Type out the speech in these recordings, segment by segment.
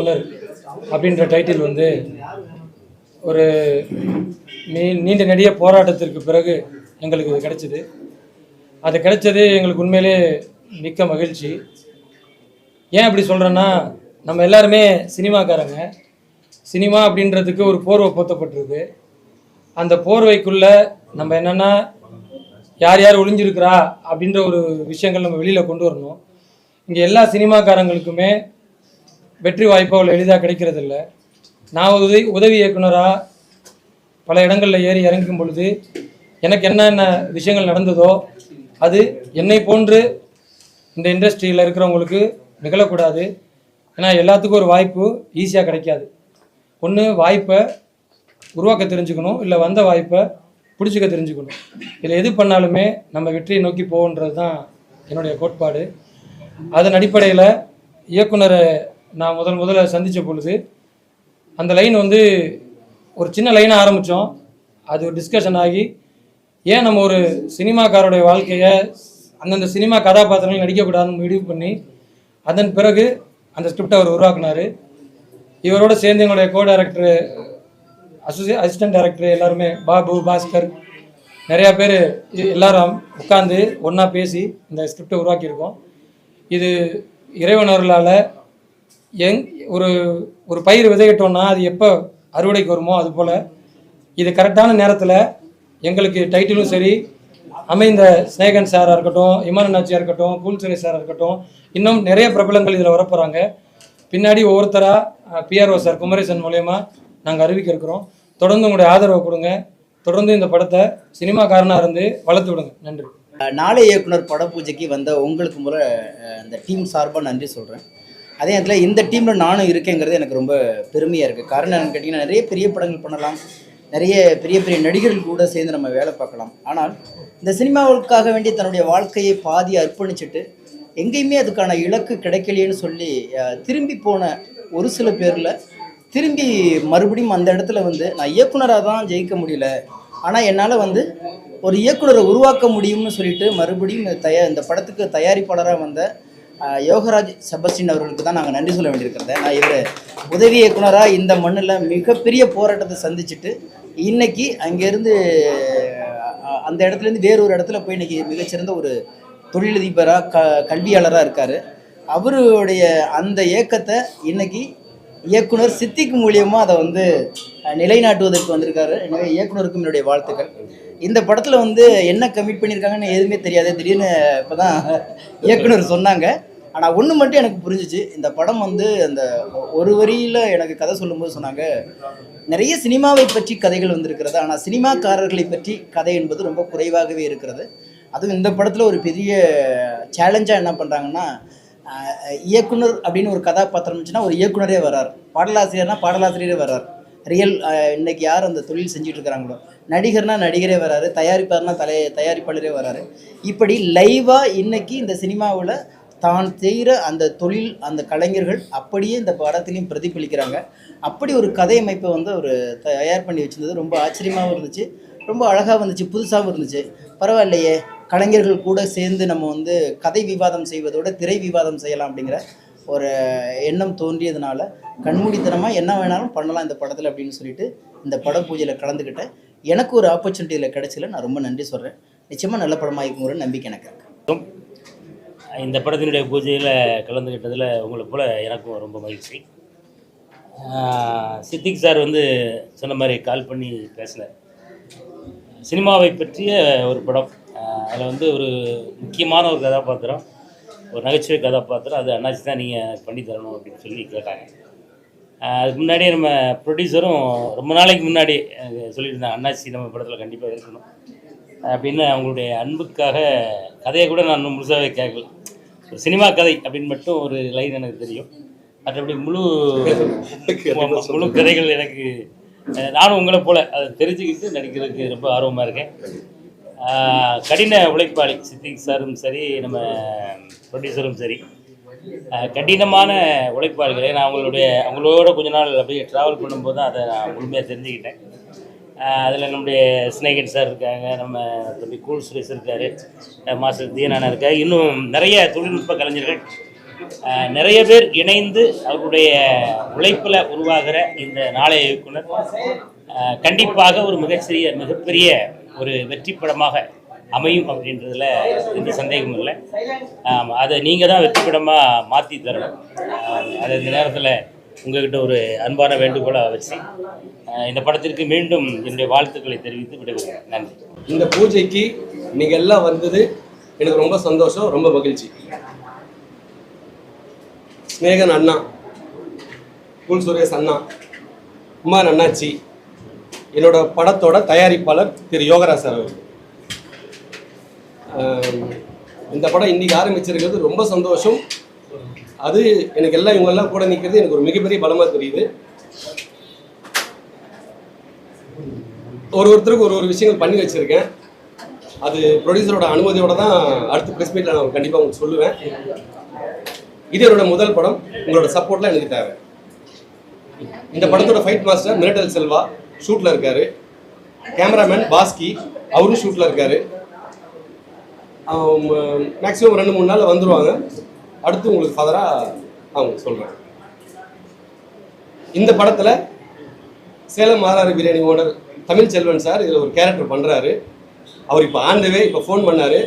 இயக்குனர் அப்படின்ற டைட்டில் வந்து ஒரு நீ நீண்ட நெடிய போராட்டத்திற்கு பிறகு எங்களுக்கு இது கிடைச்சிது. அது கிடைச்சது எங்களுக்கு உண்மையிலே மிக்க மகிழ்ச்சி. ஏன் அப்படி சொல்கிறேன்னா நம்ம எல்லாருமே சினிமாக்காரங்க. சினிமா அப்படின்றதுக்கு ஒரு போர்வை போத்தப்பட்டிருக்கு. அந்த போர்வைக்குள்ளே நம்ம என்னென்னா யார் யார் ஒளிஞ்சிருக்கிறா அப்படின்ற ஒரு விஷயங்கள் நம்ம வெளியில் கொண்டு வரணும். இங்கே எல்லா சினிமாக்காரங்களுக்குமே வெற்றி வாய்ப்பு அவ்வளோ எளிதாக கிடைக்கிறதில்ல. நான் உதவி உதவி இயக்குனராக பல இடங்களில் ஏறி இறங்கும் பொழுது எனக்கு என்னென்ன விஷயங்கள் நடந்ததோ அது என்னை போன்று இந்த இண்டஸ்ட்ரியில் இருக்கிறவங்களுக்கு நிகழக்கூடாது. ஏன்னா எல்லாத்துக்கும் ஒரு வாய்ப்பு ஈஸியாக கிடைக்காது. ஒன்று வாய்ப்பை உருவாக்க தெரிஞ்சுக்கணும் இல்லை வந்த வாய்ப்பை பிடிச்சிக்க தெரிஞ்சுக்கணும். இதில் எது பண்ணாலுமே நம்ம வெற்றியை நோக்கி போகன்றது தான் என்னுடைய கோட்பாடு. அதன் அடிப்படையில் இயக்குனரை நான் முதல் முதல்ல சந்தித்த பொழுது அந்த லைன் வந்து ஒரு சின்ன லைனாக ஆரம்பித்தோம் அது ஒரு டிஸ்கஷன் ஆகி ஏன் நம்ம ஒரு சினிமாக்காரோடைய வாழ்க்கையை அந்தந்த சினிமா கதாபாத்திரங்கள் நடிக்கக்கூடாதுன்னு முடிவு பண்ணி அதன் பிறகு அந்த ஸ்கிரிப்டை அவர் உருவாக்குனார். இவரோட சேர்ந்து எங்களுடைய co director associate assistant director எல்லாருமே பாபு பாஸ்கர் நிறையா பேர் எல்லாரும் உட்காந்து ஒன்றா பேசி இந்த ஸ்கிரிப்டை உருவாக்கியிருக்கோம். இது இறைவனர்களால் எங் ஒரு ஒரு பயிர் விதையிட்டோம்னா அது எப்போ அறுவடைக்கு வருமோ அது போல் இது கரெக்டான நேரத்தில் எங்களுக்கு டைட்டிலும் சரி அமைந்த ஸ்னேகன் சாராக இருக்கட்டும் இமான் நாச்சியாக இருக்கட்டும் கூல்சுரை சாராக இருக்கட்டும் இன்னும் நிறைய பிரபலங்கள் இதில் வரப்போகிறாங்க பின்னாடி ஒவ்வொருத்தராக பிஆர்ஓ சார் குமரேசன் மூலயமா நாங்கள் அறிவிக்க இருக்கிறோம். தொடர்ந்து உங்களுடைய ஆதரவை கொடுங்க. தொடர்ந்து இந்த படத்தை சினிமாக்காரனாக இருந்து வளர்த்து விடுங்க. நன்றி. நாளை இயக்குனர் பட பூஜைக்கு வந்த உங்களுக்கு முறை அந்த டீம் சார்பாக நன்றி சொல்கிறேன் அதே நேரத்தில் இந்த டீமில் நானும் இருக்கேங்கிறது எனக்கு ரொம்ப பெருமையாக இருக்குது காரணம் என்னன்னு கேட்டிங்கன்னா நிறைய பெரிய படங்கள் பண்ணலாம். நிறைய பெரிய பெரிய நடிகர்கள் கூட சேர்ந்து நம்ம வேலை பார்க்கலாம். ஆனால் இந்த சினிமாவுக்காக வேண்டி தன்னுடைய வாழ்க்கையை பாதி அர்ப்பணிச்சுட்டு எங்கேயுமே அதுக்கான இலக்கு கிடைக்கலையேன்னு சொல்லி திரும்பி போன ஒரு சில பேரில் திரும்பி மறுபடியும் அந்த இடத்துல வந்து நான் இயக்குனராக தான் ஜெயிக்க முடியல. ஆனால் என்னால் வந்து ஒரு இயக்குனரை உருவாக்க முடியும்னு சொல்லிட்டு மறுபடியும் இந்த தயா இந்த படத்துக்கு தயாரிப்பாளராக வந்த யோகராஜ் செபஸ்டின் அவர்களுக்கு தான் நாங்கள் நன்றி சொல்ல வேண்டியிருக்கிறத. நான் இவர் உதவி இயக்குனராக இந்த மண்ணில் மிகப்பெரிய போராட்டத்தை சந்திச்சுட்டு இன்னைக்கு அங்கேருந்து அந்த இடத்துலேருந்து வேற ஒரு இடத்துல போய் இன்னைக்கு மிகச்சிறந்த ஒரு தொழிலதிபராக க கல்வியாளராக இருக்கார். அவருடைய அந்த இயக்கத்தை இன்னைக்கு இயக்குனர் சித்திக்கு மூலியமாக அதை வந்து நிலைநாட்டுவதற்கு வந்திருக்காரு. எனவே இயக்குனருக்கும் என்னுடைய வாழ்த்துக்கள். இந்த படத்தில் வந்து என்ன கமிட் பண்ணியிருக்காங்கன்னு எதுவுமே தெரியாது. திடீர்னு இப்போ தான் இயக்குனர் சொன்னாங்க. ஆனால் ஒன்று மட்டும் எனக்கு புரிஞ்சிச்சு. இந்த படம் வந்து அந்த ஒரு வரியில் எனக்கு கதை சொல்லும்போது சொன்னாங்க நிறைய சினிமாவை பற்றி கதைகள் வந்திருக்கிறது. ஆனால் சினிமாக்காரர்களை பற்றி கதை என்பது ரொம்ப குறைவாகவே இருக்கிறது. அதுவும் இந்த படத்தில் ஒரு பெரிய சேலஞ்சாக என்ன பண்ணுறாங்கன்னா இயக்குனர் அப்படின்னு ஒரு கதாபாத்திரம் இருந்துச்சுன்னா ஒரு இயக்குனரே வரார் பாடலாசிரியர்னா பாடலாசிரியரே வரார் ரியல் இன்னைக்கு யார் அந்த தொழில் செஞ்சுட்டு இருக்கிறாங்களோ நடிகர்னா நடிகரே வராரு தயாரிப்பார்னா தலை தயாரிப்பாளரே வராரு இப்படி லைவாக இன்னைக்கு இந்த சினிமாவில் தான் செய்கிற அந்த தொழில் அந்த கலைஞர்கள் அப்படியே இந்த படத்துலையும் பிரதிபலிக்கிறாங்க. அப்படி ஒரு கதை அமைப்பை வந்து அவர் தயார் பண்ணி வச்சுருந்தது. ரொம்ப ஆச்சரியமாகவும் இருந்துச்சு. ரொம்ப அழகாக வந்துச்சு புதுசாகவும் இருந்துச்சு. பரவாயில்லையே. கலைஞர்கள் கூட சேர்ந்து நம்ம வந்து கதை விவாதம் செய்வதோட திரை விவாதம் செய்யலாம் அப்படிங்கிற ஒரு எண்ணம் தோன்றியதுனால கண்மூடித்தனமாக என்ன வேணாலும் பண்ணலாம் இந்த படத்தில் அப்படின்னு சொல்லிட்டு இந்த பட பூஜையில் கலந்துக்கிட்டேன். எனக்கு ஒரு ஆப்பர்ச்சுனிட்டியில் கிடைச்சல நான் ரொம்ப நன்றி சொல்கிறேன் நிச்சயமாக நல்ல படமாக இருக்குங்கிற நம்பிக்கை எனக்கு இருக்குது இந்த படத்தினுடைய பூஜையில் கலந்துக்கிட்டதில் உங்களை போல் எனக்கும் ரொம்ப மகிழ்ச்சி. சித்திக் சார் வந்து சொன்ன மாதிரி கால் பண்ணி பேசினார். சினிமாவை பற்றிய ஒரு படம். அதில் வந்து ஒரு முக்கியமான ஒரு கதாபாத்திரம் ஒரு நகைச்சுவை கதாபாத்திரம். அது அண்ணாச்சி தான் நீங்கள் பண்ணி தரணும் அப்படின்னு சொல்லி கேட்டாங்க. அதுக்கு முன்னாடியே நம்ம ப்ரொடியூசரும் ரொம்ப நாளைக்கு முன்னாடி சொல்லியிருந்தாங்க அண்ணாச்சி நம்ம படத்தில் கண்டிப்பாக இருக்கணும் அப்படின்னு அவங்களுடைய அன்புக்காக கதையை கூட நான் இன்னும் முழுசாகவே கேட்கல. ஒரு சினிமா கதை அப்படின்னு மட்டும் ஒரு லைன் எனக்கு தெரியும். மற்றபடி முழு முழு கதைகள் எனக்கு நானும் உங்களை போல அதை தெரிஞ்சுக்கிட்டு நடிக்கிறதுக்கு ரொம்ப ஆர்வமாக இருக்கேன். கடின உழைப்பாளி சித்திக் சாரும் சரி நம்ம ப்ரொடியூசரும் சரி. கடினமான உழைப்பாளிகள். ஏன்னா அவங்களுடைய அவங்களோட கொஞ்ச நாள் அப்படியே ட்ராவல் பண்ணும்போது தான் அதை நான் முழுமையாக தெரிஞ்சுக்கிட்டேன். அதில் நம்முடைய ஸ்னேகன் சார் இருக்காங்க நம்ம தம்பி கூல் சுரேஷ் இருக்கார் மாஸ்டர் தீனானா இருக்கார். இன்னும் நிறைய தொழில்நுட்ப கலைஞர்கள் நிறைய பேர் இணைந்து அவருடைய உழைப்பில் உருவாகிற இந்த நாளைய இயக்குனர் கண்டிப்பாக ஒரு மிகச்சிறிய மிகப்பெரிய ஒரு வெற்றி படமாக அமையும் அப்படின்றதுல எந்த சந்தேகமும் இல்லை. ஆமாம் அதை நீங்கள் தான் வெற்றிப்படமாக மாற்றி தரணும். அது இந்த நேரத்தில் உங்ககிட்ட ஒரு அன்பான வேண்டுகோளை வச்சு இந்த படத்திற்கு மீண்டும் என்னுடைய வாழ்த்துக்களை தெரிவித்து விடுகிறேன் நன்றி. இந்த பூஜைக்கு நீங்க எல்லாம் வந்தது எனக்கு ரொம்ப சந்தோஷம் ரொம்ப மகிழ்ச்சி. ஸ்நேகன் அண்ணா குல் சுரேஷ் அண்ணா உமான் அண்ணாச்சி என்னோட படத்தோட தயாரிப்பாளர் திரு யோகராஜ் சார் இந்த படம் இன்னைக்கு ஆரம்பிச்சிருக்கிறது ரொம்ப சந்தோஷம். அது எனக்கு எல்லாம் இவங்க எல்லாம் கூட நிற்கிறது எனக்கு ஒரு மிகப்பெரிய பலமா தெரியுது. ஒரு ஒருத்தருக்கு ஒரு ஒரு விஷயங்கள் பண்ணி வச்சிருக்கேன். அது ப்ரொடியூசரோட அனுமதியோட தான் அடுத்த ப்ரெஸ் மீட்டில் நான் கண்டிப்பாக உங்களுக்கு சொல்லுவேன். இது என்னோட முதல் படம். உங்களோட சப்போர்ட்லாம் எனக்கு தேவை. இந்த படத்தோட ஃபைட் மாஸ்டர் மிரட்டல் செல்வா ஷூட்டில் இருக்காரு. கேமராமேன் பாஸ்கி அவரும் ஷூட்டில் இருக்காரு. மேக்ஸிமம் ரெண்டு மூணு நாள் வந்துருவாங்க. அடுத்து உங்களுக்கு ஃபாதராக அவங்க சொல்கிறேன் இந்த படத்தில் சேலம் மாறாறு பிரியாணி ஓனர் தமிழ் செல்வன் சார் இதில் ஒரு கேரக்டர் பண்ணுறாரு அவர் இப்போ ஆண்டவே இப்போ ஃபோன் பண்ணார்.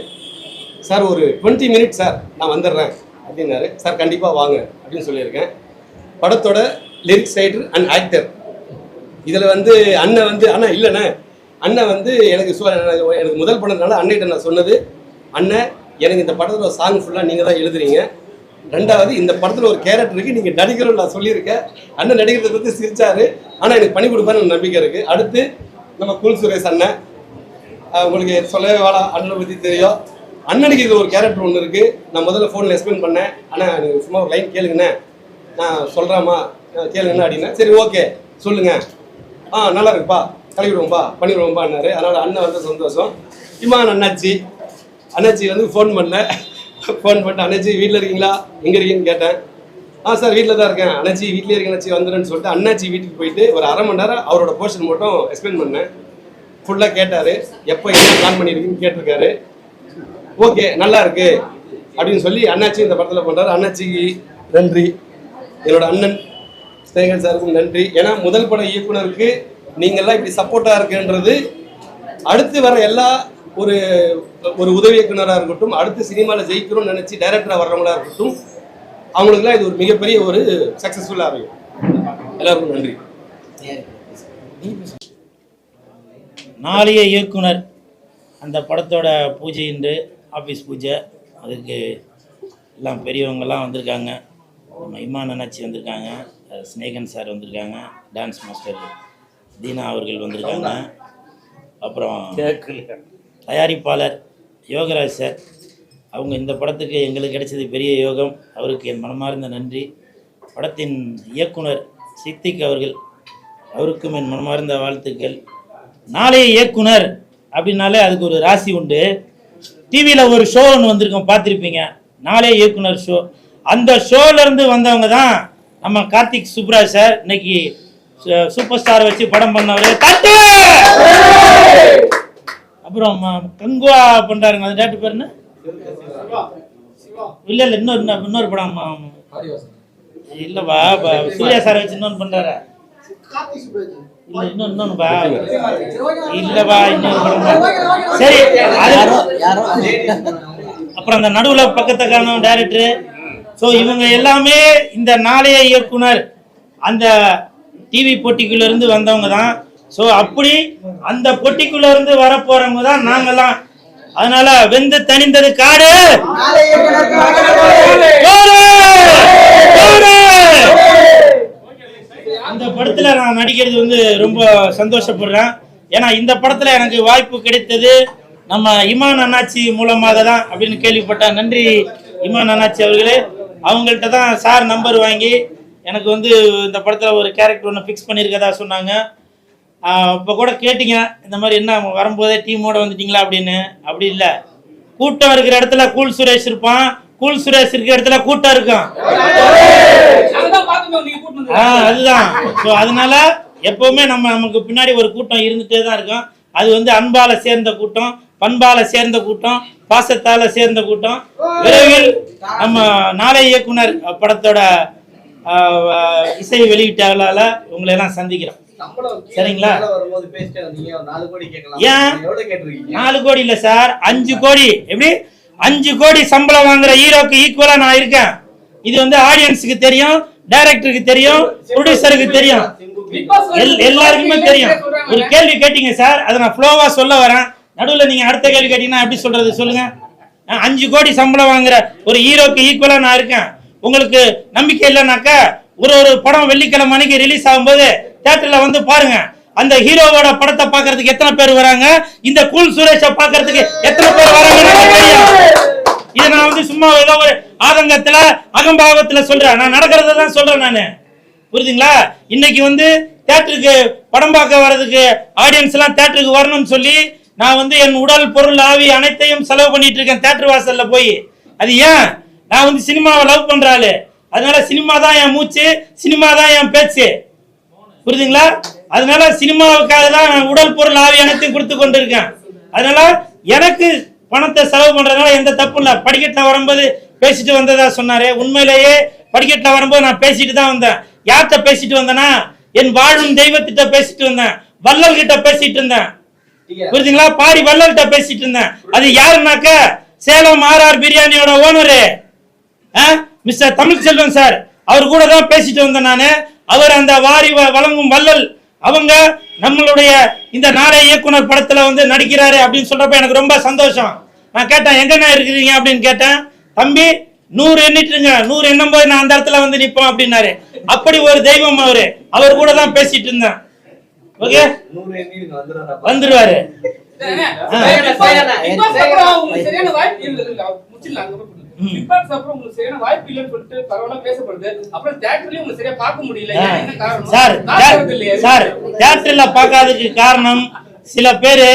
சார் ஒரு டுவெண்ட்டி மினிட் சார் நான் வந்துடுறேன் அப்படின்னாரு. சார் கண்டிப்பாக வாங்க அப்படின்னு சொல்லியிருக்கேன். படத்தோட லிரிக்ஸ் ரைட்டர் அண்ட் ஆக்டர் இதில் வந்து அண்ணன் வந்து அண்ணன் இல்லைண்ணே. அண்ணன் வந்து எனக்கு சு- எனக்கு முதல் படம்னால அண்ணன்கிட்ட நான் சொன்னது அண்ணன் எனக்கு இந்த படத்தில் சாங் ஃபுல்லாக நீங்கள் தான் எழுதுறீங்க. ரெண்டாவது இந்த படத்தில் ஒரு கேரக்டருக்கு நீங்கள் நடிகரும் நான் சொல்லியிருக்கேன். அண்ணன் நடிக்கிறத பற்றி சிரிச்சாரு. ஆனால் எனக்கு பண்ணி கொடுப்பாருன்னு நம்பிக்கை இருக்குது அடுத்து நம்ம குல் சுரேஷ் அண்ணன். உங்களுக்கு சொல்லவே வேணாம். அண்ணனை பற்றி தெரியும். அண்ணனுக்கு இது ஒரு கேரக்டர் ஒன்று இருக்குது நான் முதல்ல ஃபோனில் எக்ஸ்பிளைன் பண்ணேன். ஆனால் எனக்கு சும்மா ஒரு லைன் கேளுங்கண்ணே. நான் சொல்கிறேம்மா கேளுங்கண்ணா அப்படின்னா. சரி ஓகே சொல்லுங்கள் ஆ நல்லா இருக்குப்பா. கழுவிடுவோம்பா பண்ணிவிடுவோம்பான்னாரு அதனால் அண்ணன் வந்து சந்தோஷம். இமான் அண்ணாச்சி. அண்ணாச்சி வந்து ஃபோன் பண்ணேன். ஃபோன் பண்ணிட்டு அண்ணாச்சி வீட்டில் இருக்கீங்களா? எங்கே இருக்கீங்கன்னு கேட்டேன். ஆ சார் வீட்டில் தான் இருக்கேன். அண்ணாச்சி வீட்டிலே இருக்கேன் அண்ணாச்சி வந்துடுன்னு சொல்லிட்டு அண்ணாச்சி வீட்டுக்கு போயிட்டு ஒரு அரை மணி நேரம் அவரோட போர்ஷன் மட்டும் எக்ஸ்பிளைன் பண்ணேன். ஃபுல்லாக கேட்டார். எப்போ என்ன பிளான் பண்ணியிருக்கீங்கன்னு கேட்டிருக்காரு. ஓகே நல்லா இருக்கு. அப்படின்னு சொல்லி அண்ணாச்சி இந்த படத்தில் பண்ணுறாரு அண்ணாச்சிக்கு நன்றி. என்னோட அண்ணன் ஸ்நேகன் சாருக்கும் நன்றி. ஏன்னா முதல் பட இயக்குனருக்கு நீங்கள்லாம் இப்படி சப்போர்ட்டாக இருக்குன்றது அடுத்து வர எல்லா ஒரு ஒரு உதவி இயக்குனராக இருக்கட்டும் அடுத்து சினிமாவில் ஜெயிக்கணும்னு நினச்சி டைரக்டராக வர்றவங்களா இருக்கட்டும் அவங்களுக்குலாம் இது ஒரு மிகப்பெரிய ஒரு சக்ஸஸ்ஃபுல்லாக அமையும். எல்லாருக்கும் நன்றி. நாளைய இயக்குனர் அந்த படத்தோட பூஜை இன்று ஆஃபீஸ் பூஜை. அதுக்கு எல்லாம் பெரியவங்கெல்லாம் வந்திருக்காங்க. நம்ம இமான் அண்ணாச்சி வந்திருக்காங்க அஹ் ஸ்நேகன் சார் வந்திருக்காங்க டான்ஸ் மாஸ்டர் தீனா அவர்கள் வந்திருக்காங்க. அப்புறம் கேட்கல. தயாரிப்பாளர் யோகராஜ் சார் அவங்க இந்த படத்துக்கு எங்களுக்கு கிடைச்சது பெரிய யோகம். அவருக்கு என் மனமார்ந்த நன்றி. படத்தின் இயக்குனர் சித்திக் அவர்கள் அவருக்கும் என் மனமார்ந்த வாழ்த்துக்கள். நாளைய இயக்குனர் அப்படின்னாலே அதுக்கு ஒரு ராசி உண்டு. டிவியில் ஒரு ஷோ ஒன்று வந்திருக்கோம் பார்த்துருப்பீங்க. நாளைய இயக்குனர் ஷோ அந்த ஷோலேருந்து வந்தவங்க தான் நம்ம கார்த்திக் சுப்ராஜ் சார். இன்னைக்கு சு- சூப்பர் ஸ்டார் வச்சு படம் பண்ணவர். தட்டு! அப்புறம் கங்குவா பண்றாருங்க அந்த டேட்டு பேர் என்ன? இல்ல இல்ல இன்னொரு இன்னொரு படம் இல்லப்பா சூர்யா சார் வச்சு இன்னொன்று பண்றாரு? இல்ல இன்னொன்னு இன்னொன்னுப்பா இல்லப்பா இன்னொரு படம். சரி அப்புறம் அந்த நடுவுல பக்கத்தை காணும் டைரக்டர் ஸோ இவங்க எல்லாமே இந்த நாளைய இயக்குனர். அந்த டிவி போட்டிக்குள்ள இருந்து வந்தவங்க தான். ஸோ அப்படி அந்த பொட்டிக்குள்ள இருந்து வர தான் நாங்கெல்லாம் அதனால வெந்து தனிந்தது காடு! போடு! அந்த படத்துல நான் நடிக்கிறது வந்து ரொம்ப சந்தோஷப்படுறேன். ஏன்னா இந்த படத்துல எனக்கு வாய்ப்பு கிடைத்தது நம்ம இமான் அண்ணாச்சி மூலமாக தான் அப்படின்னு கேள்விப்பட்டேன் நன்றி இமான் அண்ணாச்சி அவர்களே. அவங்கள்ட்ட தான் சார் நம்பர் வாங்கி எனக்கு வந்து இந்த படத்துல ஒரு கேரக்டர் ஒன்று ஃபிக்ஸ் பண்ணியிருக்கதா சொன்னாங்க. இப்போ கூட கேட்டீங்க இந்த மாதிரி என்ன வரும்போதே டீமோட வந்துட்டீங்களா அப்படின்னு? அப்படி இல்லை. கூட்டம் இருக்கிற இடத்துல கூல் சுரேஷ் இருப்பான். கூல் சுரேஷ் இருக்கிற இடத்துல கூட்டம் இருக்கும். ஆ அதுதான். ஸோ அதனால எப்பவுமே நம்ம நமக்கு பின்னாடி ஒரு கூட்டம் இருந்துட்டே தான் இருக்கும். அது வந்து அன்பால சேர்ந்த கூட்டம் பண்பால சேர்ந்த கூட்டம் பாசத்தால சேர்ந்த கூட்டம். விரைவில் நம்ம நாளை இயக்குனர் படத்தோட இசை வெளியீட்டாளால உங்களை எல்லாம் சந்திக்கிறோம். சரிங்களா? நாலு கோடி ஏன்? நாலு கோடி இல்ல சார். அஞ்சு கோடி. எப்படி? அஞ்சு கோடி சம்பளம் வாங்குற ஹீரோக்கு ஈக்குவலா நான் இருக்கேன். இது வந்து ஆடியன்ஸுக்கு தெரியும் டைரக்டருக்கு தெரியும் ப்ரொடியூசருக்கு தெரியும். எல்- எல்லாருக்குமே தெரியும். ஒரு கேள்வி கேட்டீங்க சார். அதை நான் ஃப்ளோவா சொல்ல வரேன். நடுவுல நீங்க அடுத்த கேள்வி கேட்டீங்கன்னா எப்படி சொல்றது? சொல்லுங்க. நான் அஞ்சு கோடி சம்பளம் வாங்குற ஒரு ஹீரோக்கு ஈக்குவலா நான் இருக்கேன். உங்களுக்கு நம்பிக்கை இல்லைனாக்கா ஒரு ஒரு படம் வெள்ளிக்கிழமை அன்னைக்கு ரிலீஸ் ஆகும்போது தியேட்டர்ல வந்து பாருங்க. அந்த ஹீரோவோட படத்தை பாக்குறதுக்கு எத்தனை பேர் வராங்க? இந்த கூல் சுரேஷை பாக்குறதுக்கு எத்தனை பேர் வராங்கன்னு இதை நான் வந்து சும்மா ஏதோ ஒரு ஆதங்கத்துல அகம்பாவத்துல சொல்றேன். நான் நடக்கிறத தான் சொல்றேன் நான். புரியுதுங்களா? இன்னைக்கு வந்து தேட்டருக்கு படம் பார்க்க வர்றதுக்கு ஆடியன்ஸ் எல்லாம் தேட்டருக்கு வரணும்னு சொல்லி நான் வந்து என் உடல் பொருள் ஆவி அனைத்தையும் செலவு பண்ணிட்டு இருக்கேன் தேட்டர் வாசல்ல போய். அது ஏன்? நான் வந்து சினிமாவை லவ் பண்ற அதனால சினிமா தான் என் மூச்சு சினிமா தான் என் பேச்சு. புரியுதுங்களா? அதனால சினிமாவுக்காக தான் நான் உடல் பொருள் ஆவி அனைத்தையும் கொடுத்து கொண்டிருக்கேன். அதனால எனக்கு பணத்தை செலவு பண்றதுனால எந்த தப்பும் இல்லை. படிக்கட்டில் வரும்போது பேசிட்டு வந்ததா சொன்னாரு. உண்மையிலேயே படிக்கட்டில் வரும்போது நான் பேசிட்டு தான் வந்தேன். யார்கிட்ட பேசிட்டு வந்தேன்னா என் வாழும் தெய்வத்திட்ட பேசிட்டு வந்தேன். வள்ளல் கிட்ட பேசிட்டு இருந்தேன். புரியுதுங்களா? பாடி வள்ளல்கிட்ட பேசிட்டு இருந்தேன். அது யாருனாக்க சேலம் ஆர்ஆர் பிரியாணியோட ஓனரு மிஸ்டர் தமிழ்செல்வன் சார் அவர் கூட தான் பேசிட்டு வந்தேன் நானு அவர் அந்த வாரி வ- வழங்கும் வள்ளல் அவங்க நம்மளுடைய இந்த நாடக இயக்குனர் படத்துல வந்து நடிக்கிறாரு அப்படின்னு சொல்றப்ப எனக்கு ரொம்ப சந்தோஷம் நான் கேட்டேன் எங்கண்ணா இருக்கிறீங்க அப்படின்னு கேட்டேன் தம்பி நூறு எண்ணிட்டுருங்க நூறு எண்ணும் போது நான் அந்த இடத்துல வந்து நிப்போம் அப்படின்னாரு அப்படி ஒரு தெய்வம் அவரு அவர் கூட தான் பேசிட்டு இருந்தேன் ஓகே வந்துருவாரு பார்க்காததுக்கு காரணம் சில பேரு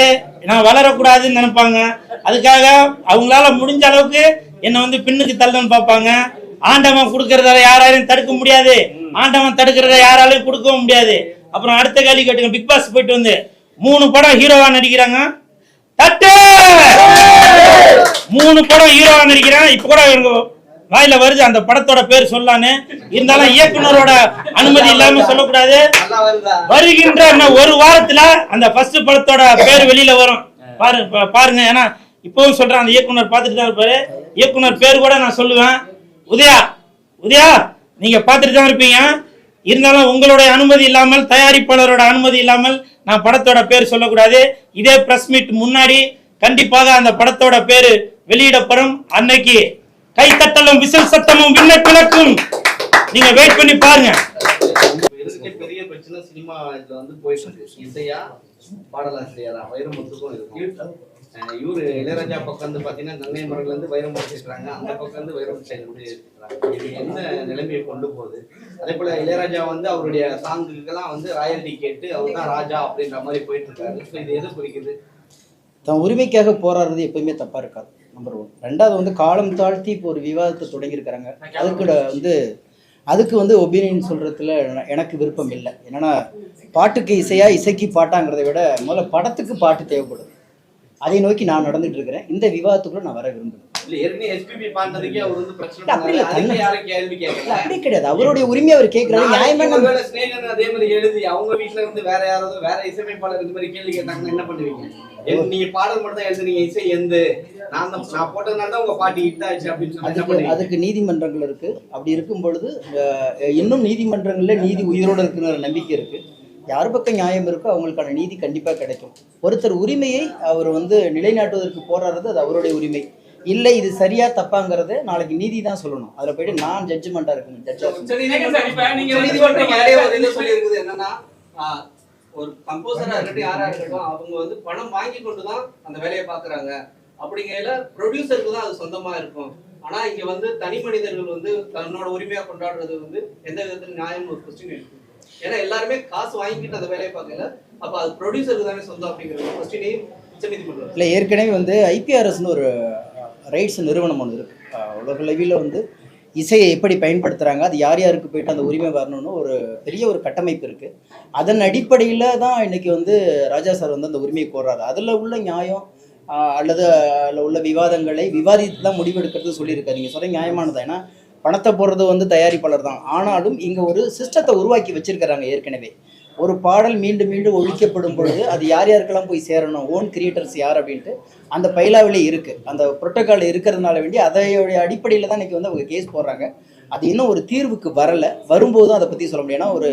நான் வளரக்கூடாதுன்னு நினைப்பாங்க. அதுக்காக அவங்களால முடிஞ்ச அளவுக்கு என்னை வந்து பின்னுக்கு தள்ளணும்னு பார்ப்பாங்க. ஆண்டவன் கொடுக்கறத யாராலையும் தடுக்க முடியாது. ஆண்டவன் தடுக்கிறத யாராலையும் கொடுக்கவும் முடியாது. அப்புறம் அடுத்த கேள்வி கேட்டுங்க பிக் பாஸ் போயிட்டு வந்து மூணு படம் ஹீரோவா நடிக்கிறாங்க. தட்டு! மூணு படம் ஹீரோவா நடிக்கிறான். இப்ப கூட வாயில வருது அந்த படத்தோட பேர் சொல்லான்னு. இருந்தாலும் இயக்குனரோட அனுமதி இல்லாம சொல்லக்கூடாது. வருகின்ற ஒரு வாரத்துல அந்த ஃபர்ஸ்ட் படத்தோட பேர் வெளியில வரும். பாரு பாருங்க. ஏன்னா இப்பவும் சொல்றேன் அந்த இயக்குனர் பார்த்துட்டு தான் இருப்பாரு. இயக்குனர் பேர் கூட நான் சொல்லுவேன். உதயா உதயா நீங்க பார்த்துட்டு தான் இருப்பீங்க. இருந்தாலும் உங்களுடைய அனுமதி இல்லாமல் தயாரிப்பாளரோட அனுமதி இல்லாமல் நான் படத்தோட பேர் சொல்லக்கூடாது. இதே பிரஸ் மீட் முன்னாடி கண்டிப்பாக அந்த படத்தோட பேரு வெளியிடப்படும். அன்னைக்கு கைத்தட்டலும் விசில் சத்தமும் விண்ணை பிளக்கும் நீங்க வெயிட் பண்ணி பாருங்க. பெரிய பிரச்சனை சினிமா இதுல வந்து போயிட்டு இசையா பாடலாசிரியரா வைரமுத்துக்கும் இருக்கும். இவரு இளையராஜா பக்கம் வந்து பாத்தீங்கன்னா நங்கை மரங்கள்ல வந்து வைரமுத்து இருக்கிறாங்க அந்த பக்கம் வந்து வைரமுத்து சைடு இது எந்த நிலைமையை கொண்டு போகுது? அதே போல இளையராஜா வந்து அவருடைய சாங்குக்கெல்லாம் வந்து ராயல்டி கேட்டு அவர் தான் ராஜா அப்படின்ற மாதிரி போயிட்டு இருக்காரு. ஸோ இது எது குறிக்குது? தன் உரிமைக்காக போராடுறது எப்பயுமே தப்பா இருக்காது நம்பர் ஒன் ரெண்டாவது வந்து காலம் தாழ்த்தி இப்போ ஒரு விவாதத்தை தொடங்கியிருக்கிறாங்க. அதுக்கு வந்து அதுக்கு வந்து ஒபீனியன் சொல்றதுல எனக்கு விருப்பம் இல்லை. என்னன்னா பாட்டுக்கு இசையா இசைக்கு பாட்டாங்கிறத விட முதல்ல படத்துக்கு பாட்டு தேவைப்படுது. அதை நோக்கி நான் நடந்துட்டு இருக்கிறேன். இந்த விவாதத்துக்குள்ள நான் வர விரும்புகிறேன். அப்படி கிடையாது. அவருடைய உரிமையை அவர் கேட்கறாரு. நியாயமான அதே மாதிரி எழுதி அவங்க வீட்ல இருந்து வேற யாராவது வேற இசையமைப்பாளர் இந்த மாதிரி கேள்வி கேட்டாங்கன்னா என்ன பண்ணுவீங்க? நீங்க பாடல் மட்டும் தான் எழுதுனீங்க இசை எந்த. நான் நான் போட்டதுனால தான் உங்க பாட்டு ஹிட் ஆச்சு அப்படின்னு அதுக்கு நீதிமன்றங்கள் இருக்கு. அப்படி இருக்கும் பொழுது இன்னும் நீதிமன்றங்கள்ல நீதி உயிரோடு இருக்குங்கிற நம்பிக்கை இருக்கு. யார் பக்கம் நியாயம் இருக்கோ அவங்களுக்கான நீதி கண்டிப்பா கிடைக்கும். ஒருத்தர் உரிமையை அவர் வந்து நிலைநாட்டுவதற்கு போராடுறது அது அவருடைய உரிமை. இல்லை இது சரியா தப்பாங்கிறத நாளைக்கு நீதி தான் சொல்லணும். அதுல போயிட்டு நான் ஜட்ஜ்மெண்டா இருக்கணும் ஜட்ஜா என்னன்னா ஆஹ், ஒரு கம்போசரா இருக்கட்டும் யாரா இருக்கட்டும் அவங்க வந்து பணம் வாங்கி கொண்டு தான் அந்த வேலையை பாக்குறாங்க அப்படிங்கையில ப்ரொடியூசருக்கு தான் அது சொந்தமா இருக்கும். ஆனா இங்க வந்து தனி மனிதர்கள் வந்து தன்னோட உரிமையா கொண்டாடுறது வந்து எந்த விதத்துல நியாயம் ஒரு கொஸ்டின் இருக்கு. ஏன்னா எல்லாருமே காசு வாங்கிட்டு அந்த வேலையை பார்க்கல. அப்ப அது ப்ரொடியூசருக்கு தானே சொந்தம் அப்படிங்கிற கொஸ்டினையும் உச்சநீதிமன்றம் இல்லை ஏற்கனவே வந்து ஐபிஆர்எஸ்னு ஒரு ரைட்ஸ் நிறுவனம் ஒன்று இருக்குது உலகளவில் வந்து இசையை எப்படி பயன்படுத்துகிறாங்க அது யார் யாருக்கு போயிட்டு அந்த உரிமை வரணும்னு ஒரு பெரிய ஒரு கட்டமைப்பு இருக்குது அதன் அடிப்படையில் தான் இன்றைக்கி வந்து ராஜா சார் வந்து அந்த உரிமையை கோர்றாரு. அதில் உள்ள நியாயம் அல்லது அதில் உள்ள விவாதங்களை விவாதித்து தான் முடிவெடுக்கிறது சொல்லியிருக்காரு. நீங்கள் சொல்கிற நியாயமானது? ஏன்னா பணத்தை போடுறது வந்து தயாரிப்பாளர் தான். ஆனாலும் இங்கே ஒரு சிஸ்டத்தை உருவாக்கி வச்சிருக்கிறாங்க ஏற்கனவே. ஒரு பாடல் மீண்டும் மீண்டும் ஒழிக்கப்படும் பொழுது அது யார் யாருக்கெல்லாம் போய் சேரணும்? ஓன் கிரியேட்டர்ஸ் யார் அப்படின்ட்டு அந்த பைலாவிலே இருக்குது அந்த புரோட்டோக்கால் இருக்கிறதுனால வேண்டி அதையோடைய அடிப்படையில் தான் இன்றைக்கி வந்து அவங்க கேஸ் போடுறாங்க. அது இன்னும் ஒரு தீர்வுக்கு வரலை. வரும்போது அதை பற்றி சொல்ல முடியும். ஏன்னா ஒரு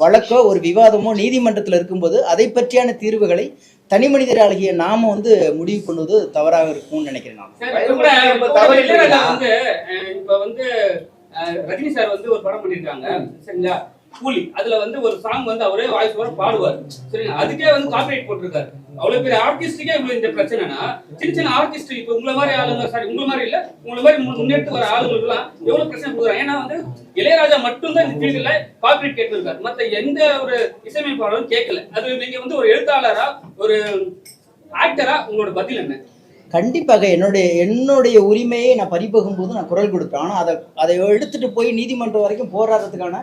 வழக்கோ ஒரு விவாதமோ நீதிமன்றத்தில் இருக்கும்போது அதை பற்றியான தீர்வுகளை தனி மனிதராகிய நாம வந்து முடிவு பண்ணுவது தவறாக இருக்கும்னு நினைக்கிறேன் நான். இப்ப வந்து ரஜினி சார் வந்து ஒரு படம் பண்ணிருக்காங்க. சரிங்களா? கூலி அதுல வந்து ஒரு சாங் வந்து அவரே வாய்ஸ் ஓவர் பாடுவார். சரிங்களா? அதுக்கே வந்து காப்பிரைட் போட்டிருக்காரு. அவ்வளவு பெரிய ஆர்டிஸ்டுக்கே இவ்வளவு இந்த பிரச்சனைனா சின்ன சின்ன ஆர்டிஸ்ட் இப்ப உங்களை மாதிரி ஆளுங்க சாரி உங்களை மாதிரி இல்ல உங்களை மாதிரி முன்னெடுத்து வர ஆளுங்களுக்கு எல்லாம் எவ்வளவு பிரச்சனை கொடுக்குறாங்க? ஏன்னா வந்து இளையராஜா மட்டும்தான் இந்த ஃபீல்டுல காப்பிரைட் கேட்டிருக்காரு. மத்த எந்த ஒரு இசையமைப்பாளரும் கேட்கல. அது நீங்க வந்து ஒரு எழுத்தாளரா ஒரு ஆக்டரா உங்களோட பதில் என்ன? கண்டிப்பாக என்னுடைய என்னுடைய உரிமையை நான் பறிபோகும் போது நான் குரல் கொடுப்பேன். ஆனால் அதை அதை எடுத்துட்டு போய் நீதிமன்றம் வரைக்கும் போராடுறதுக்கான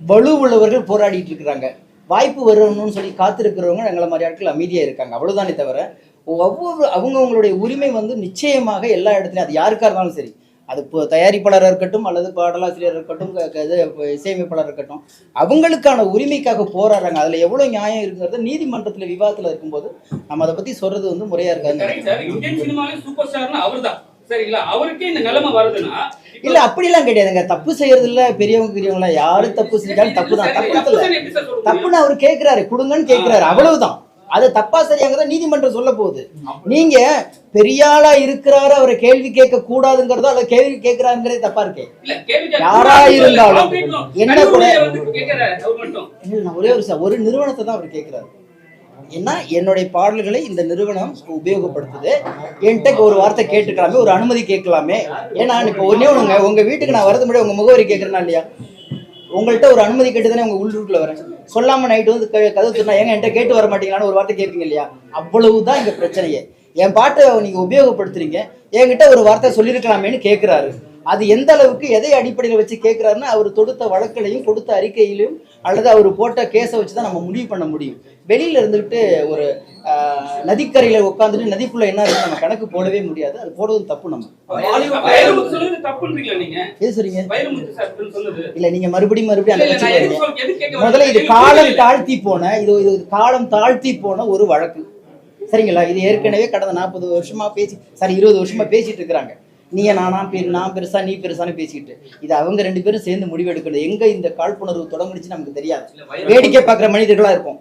வலு உள்ளவர்கள் போராடிட்டு இருக்கிறாங்க. வாய்ப்பு வரணும்னு சொல்லி காத்திருக்கிறவங்க எங்களை மாதிரி ஆட்கள் அமைதியாக இருக்காங்க. அவ்வளவுதானே தவிர ஒவ்வொரு அவங்கவுங்களுடைய உரிமை வந்து நிச்சயமாக எல்லா இடத்துலையும் அது யாருக்காக இருந்தாலும் சரி அது இப்போ தயாரிப்பாளராக இருக்கட்டும் அல்லது பாடலாசிரியர் இருக்கட்டும் இது இசையமைப்பாளர் இருக்கட்டும் அவங்களுக்கான உரிமைக்காக போராடுறாங்க. அதில் எவ்வளோ நியாயம் இருக்குங்கிறது நீதிமன்றத்தில் விவாதத்தில் இருக்கும்போது நம்ம அதை பற்றி சொல்கிறது வந்து முறையாக இருக்காதுன்னு சரிங்களா? அவருக்கே இந்த நிலைமை வருதுன்னா இல்ல அப்படிலாம் கிடையாதுங்க. தப்பு செய்யறது இல்ல பெரியவங்க பெரியவங்கள யாரு தப்பு செஞ்சாலும் தப்பு தான். தப்பு இல்ல? தப்புன்னு அவர் கேக்குறாரு. கொடுங்கன்னு கேக்குறாரு. அவ்வளவுதான். அது தப்பா சரியாங்க தான் நீதிமன்றம் சொல்ல போகுது. நீங்க பெரியாளா இருக்கிறாரு அவரை கேள்வி கேட்க கூடாதுங்கிறதோ அல்ல கேள்வி கேட்கிறாருங்கிறதே தப்பா இருக்கே. யாரா. இருந்தாலும். என்ன கூட- கேட்கிறாரு ஒரே ஒரு ஒரு நிறுவனத்தை தான் அவர் கேட்கிறாரு ஏன்னா என்னுடைய பாடல்களை இந்த நிறுவனம் உபயோகப்படுத்துது. என்கிட்ட ஒரு வார்த்தை கேட்டுக்கலாமே ஒரு அனுமதி கேட்கலாமே. ஏன்னா இப்போ ஒன்றே ஒண்ணுங்க உங்க வீட்டுக்கு நான் வரது முன்னாடி உங்க முகவரி கேட்கறேனா இல்லையா? உங்கள்கிட்ட ஒரு அனுமதி கேட்டு தானே உங்க உள்ளூருக்குள்ள வரேன். சொல்லாம நைட்டு வந்து கதவு சொன்னா ஏங்க என்கிட்ட கேட்டு வர மாட்டீங்களான்னு ஒரு வார்த்தை கேட்பீங்க இல்லையா? அவ்வளவுதான் இங்க பிரச்சனையே. என் பாட்டை நீங்க உபயோகப்படுத்துறீங்க. என்கிட்ட ஒரு வார்த்தை சொல்லியிருக்கலாமேன்னு கேட்கிறாரு அது எந்த அளவுக்கு எதை அடிப்படையில் வச்சு கேட்கிறாருன்னா அவர் தொடுத்த வழக்குலையும் கொடுத்த அறிக்கையிலும் அல்லது அவர் போட்ட கேஸை வச்சு தான் நம்ம முடிவு பண்ண முடியும். வெளியில இருந்துகிட்டு ஒரு நதிக்கரையில உட்காந்துட்டு நதிக்குள்ள என்ன இருக்கு நம்ம கணக்கு போடவே முடியாது. அது போடுறதும் தப்பு நம்ம. சொன்னது இல்ல நீங்க மறுபடியும் மறுபடியும்? முதல்ல இது காலம். தாழ்த்தி போன இது இது காலம் தாழ்த்தி போன ஒரு வழக்கு. சரிங்களா? இது ஏற்கனவே கடந்த நாற்பது வருஷமா பேசி சாரி இருபது வருஷமா பேசிட்டு இருக்கிறாங்க. நீங்க நானா பெரு நான் பெருசா நீ பெருசான்னு பேசிக்கிட்டு. இது அவங்க ரெண்டு பேரும் சேர்ந்து முடிவெடுக்கிறது. எங்க இந்த காழ்ப்புணர்வு தொடங்குச்சு நமக்கு தெரியாது. வேடிக்கை பார்க்குற மனிதர்களா இருப்போம்.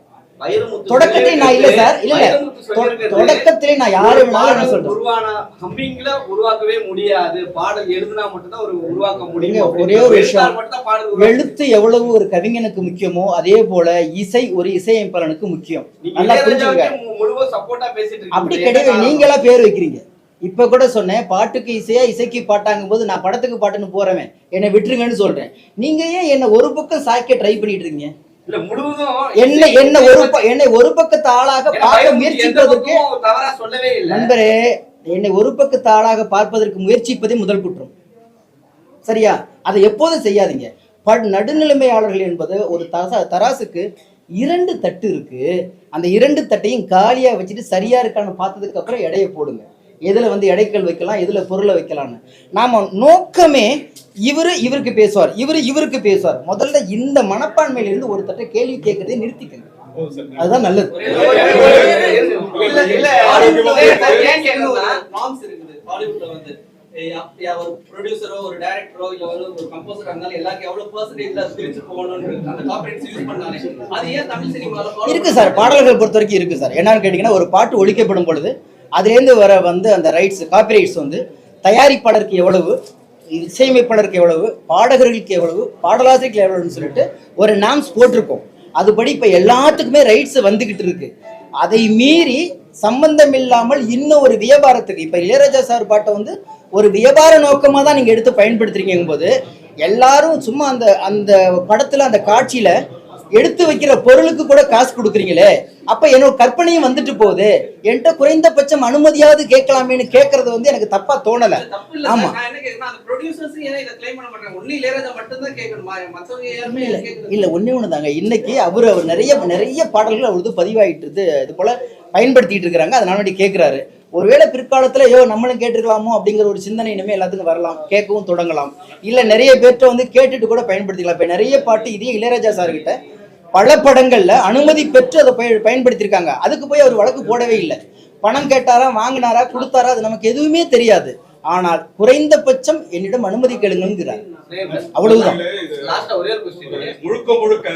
தொடக்கத்திலே நான் இல்ல சார் இல்ல. இல்ல தொ- தொடக்கத்திலே நான் யாரு வேணாலும் என்ன சொல்றேன். உருவான ஹம்மிங்ல உருவாக்கவே முடியாது. பாடல் எழுதுனா மட்டும்தான் ஒரு உருவாக்க நீங்க முடியும் ஒரே ஒரு விஷயம். எழுத்தால் மட்டும்தான் பாடல் உருவாக்க எழுத்து எவ்வளவு ஒரு கவிஞனுக்கு முக்கியமோ அதே போல இசை ஒரு இசையமைப்பாளனுக்கு முக்கியம். நல்லா புரிஞ்சுங்க. அப்படி கிடையாது? நீங்களா பேர் வைக்கிறீங்க. இப்ப கூட சொன்னேன் பாட்டுக்கு இசையா இசைக்கு பாட்டாங்கும் போது நான் படத்துக்கு பாட்டுன்னு போறவன். என்னை விட்டுருங்கன்னு சொல்றேன். நீங்க ஏன் என்ன ஒரு பக்கம் சாய்க்க ட்ரை பண்ணிட்டு இருக்கீங்க? என்ன என்ன ஒரு என்னை ஒரு பக்கத்து ஆளாக பார்க்க முயற்சிப்பதற்கு சொல்லவே நண்பரே என்னை ஒரு பக்கத்து ஆளாக பார்ப்பதற்கு முயற்சிப்பதே முதல் குற்றம். சரியா? அதை எப்போதும் செய்யாதீங்க. பட் நடுநிலைமையாளர்கள் என்பது ஒரு தசா தராசுக்கு இரண்டு தட்டு இருக்கு. அந்த இரண்டு தட்டையும் காலியா வச்சுட்டு சரியா இருக்கான்னு பார்த்ததுக்கு அப்புறம் எடையை போடுங்க. எதுல வந்து எடைக்கல் வைக்கலாம் எதுல பொருளை வைக்கலாம்னு. நாம நோக்கமே இவரு இவருக்கு பேசுவார் இவரு இவருக்கு பேசுவார். முதல்ல இந்த மனப்பான்மையில இருந்து ஒரு தட்டை கேள்வி கேட்கறதை நிறுத்திக்கங்க அதுதான் நல்லது. இல்ல இல்ல பாலிவுட்ல சார், ஏன் கேக்குறேன்னா, norms இருக்குது. பாலிவுட்ல வந்து ஏய், அப்- யா, ஒரு ப்ரொடியூசரோ ஒரு டைரக்டரோ இல்ல ஒரு ஒரு கம்போசரா இருந்தாலும் எல்லாருக்கும் எவ்வளவு பெர்சன்டேஜ்ல பிரிச்சு போகணும்னு இருக்கு. அந்த காப்பரேட்ஸ் யூஸ் பண்ணாலே. அது ஏன் தமிழ் சினிமால follow இருக்கு சார் பாடல்கள் பொறுத்த வரைக்கும் இருக்கு சார். என்னன்னு கேட்டிங்கன்னா ஒரு பாட்டு ஒழிக்கப்படும் பொழுது அதுலேருந்து வர வந்து அந்த ரைட்ஸ் காப்பிரைட்ஸ் வந்து தயாரிப்பாளருக்கு எவ்வளவு இசையமைப்பாளருக்கு எவ்வளவு பாடகர்களுக்கு எவ்வளவு பாடலாசிரியருக்கு எவ்வளவுன்னு சொல்லிட்டு ஒரு நாம்ஸ் போட்டிருக்கோம். அதுபடி இப்போ எல்லாத்துக்குமே ரைட்ஸ் வந்துக்கிட்டு இருக்கு. அதை மீறி சம்பந்தம் இல்லாமல் இன்னும் ஒரு வியாபாரத்துக்கு இப்போ இளையராஜா சார் பாட்டை வந்து ஒரு வியாபார நோக்கமாக தான் நீங்கள் எடுத்து பயன்படுத்துறீங்கும் போது எல்லாரும் சும்மா அந்த அந்த படத்தில் அந்த காட்சியில் எடுத்து வைக்கிற பொருளுக்கு கூட காசு கொடுக்குறீங்களே அப்ப என்னோட கற்பனையும் வந்துட்டு போகுது. என்கிட்ட குறைந்தபட்சம் அனுமதியாவது கேட்கலாமேன்னு கேட்கறது வந்து எனக்கு தப்பா தோணல. ஆமா. இல்ல ஒண்ணே ஒண்ணுதாங்க. இன்னைக்கு அவர் அவர் நிறைய நிறைய பாடல்கள் அவரது பதிவாயிட்டு இது போல பயன்படுத்திட்டு இருக்கிறாங்க அதனால வேண்டி கேட்குறாரு ஒருவேளை பிற்காலத்தில் ஐயோ நம்மளும் கேட்டிருக்கலாமோ அப்படிங்கிற ஒரு சிந்தனை இனிமேல் எல்லாத்துக்கும் வரலாம். கேட்கவும் தொடங்கலாம். இல்லை நிறைய பேர்ட்ட வந்து கேட்டுட்டு கூட பயன்படுத்திக்கலாம். இப்போ நிறைய பாட்டு இதே இளையராஜா சார்கிட்ட பல படங்கள்ல அனுமதி பெற்று அதை பய பயன்படுத்தியிருக்காங்க. அதுக்கு போய் அவர் வழக்கு போடவே இல்லை. பணம் கேட்டாரா வாங்கினாரா கொடுத்தாரா அது நமக்கு எதுவுமே தெரியாது. ஆனால் குறைந்தபட்சம் என்னிடம் அனுமதி கேளுங்கிறார் அவ்வளவுதான். முழுக்க முழுக்க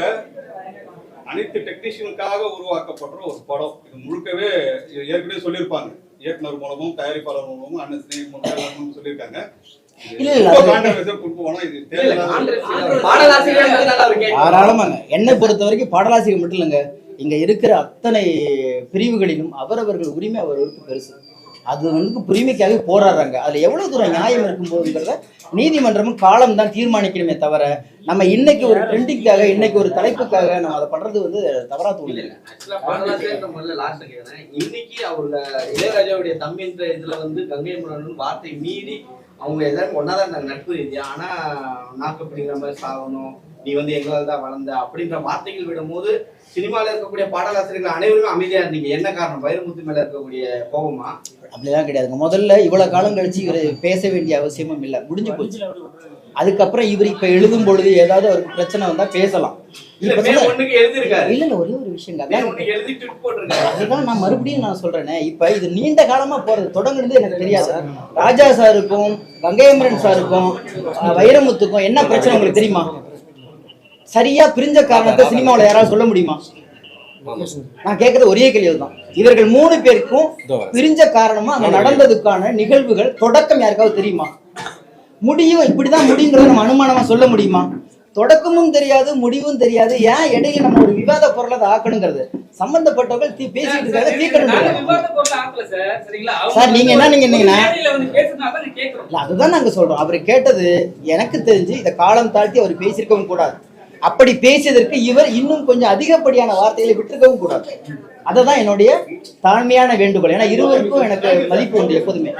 அனைத்து டெக்னீஷியனுக்காக உருவாக்கப்படுற ஒரு படம். இது முழுக்கவே ஏற்கனவே சொல்லியிருப்பாங்க. இயக்குனர் மூலமும் தயாரிப்பாளர் மூலமும் அண்ணன் ஸ்னேக் மூலமும் சொல்லியிருக்காங்க. என்னை பொறுத்த வரைக்கும் பாடலாசிரியர் மட்டும் இல்லைங்க. இங்க இருக்கிற அத்தனை பிரிவுகளிலும் அவரவர்கள் உரிமை அவர்களுக்கு பெருசு. அது வந்து உரிமைக்காக போராடுறாங்க. அதுல எவ்வளவு தூரம் நியாயம் இருக்கும்போதுங்கிறத நீதிமன்றமும் காலம் தான் தீர்மானிக்கணுமே தவிர நம்ம இன்னைக்கு ஒரு ட்ரெண்டிங்காக இன்னைக்கு ஒரு தலைப்புக்காக நம்ம அதை பண்றது வந்து தவறா தோணுது முதல்ல இன்னைக்கு அவரோட இளையராஜாவுடைய தம்பி என்ற இதுல வந்து கங்கை மன்னன் வார்த்தை மீறி அவங்க எல்லாரும் ஒன்னாதான் இருந்தாங்க நட்பு ரீதியா. ஆனா நாக்கு பிடிக்கிற மாதிரி சாகணும் நீ வந்து எங்களால் தான் வளர்ந்த அப்படின்ற வார்த்தைகள் விடும்போது சினிமால இருக்கக்கூடிய பாடலாசிரியர்கள் அனைவருமே அமைதியா இருந்தீங்க. என்ன காரணம்? வைரமுத்து மேல இருக்கக்கூடிய கோபமா? அப்படிலாம் கிடையாதுங்க. முதல்ல இவ்வளவு காலம் கழிச்சு இவர் பேச வேண்டிய அவசியமும் இல்லை. முடிஞ்சு போச்சு. அதுக்கப்புறம் இவர் இப்ப எழுதும் பொழுது ஏதாவது அவருக்கு பிரச்சனை வந்தா பேசலாம். இல்ல ஒரே ஒரு விஷயங்க. மே அதான் ஒண்ணுக்கு எழுதி ட்விட் போட்டிருக்காரு. அதுதான் நான் மறுபடியும் நான் சொல்றேனே. இப்ப இது நீண்ட காலமா போறது. தொடங்குனது எனக்கு தெரியாது. ராஜா சாருக்கும் கங்கையமரன் சாருக்கும் வைரமுத்துக்கும் என்ன பிரச்சனை உங்களுக்கு தெரியுமா? சரியா பிரிஞ்ச காரணத்தை சினிமாவுல யாராவது சொல்ல முடியுமா? நான் கேட்கறது ஒரே கேள்வி தான் இவர்கள் மூணு பேருக்கும் பிரிஞ்ச காரணமா அங்க நடந்ததுக்கான நிகழ்வுகள் தொடக்கம் யாருக்காவது தெரியுமா? முடியும் இப்படிதான் முடியுங்கிறத நம்ம அனுமானமா சொல்ல முடியுமா? தொடக்கமும் தெரியாது முடிவும் தெரியாது. ஏன் இடையில நம்ம ஒரு விவாத பொருளை அதை ஆக்கணுங்கிறது? சம்பந்தப்பட்டவர்கள் தீ- பேசிட்டு இருக்காங்க நாங்க தீர்க்கணும் விவாத பொருள் ஆக்கல சார். சரிங்களா? அவங்க சார், நீங்க என்ன கேட்கிறோம் இல்ல அதுதான் நாங்க சொல்றோம். அவர் கேட்டது எனக்கு தெரிஞ்சு இதை காலம் தாழ்த்தி அவர் பேசியிருக்கவும் கூடாது. அப்படி பேசியதற்கு இவர் இன்னும் கொஞ்சம் அதிகப்படியான வார்த்தைகளை விட்டுருக்கவும் கூடாது. அதுதான் என்னுடைய தாழ்மையான வேண்டுகோள். ஏன்னா இருவருக்கும் எனக்கு மதிப்பு உண்டு எப்போதுமே.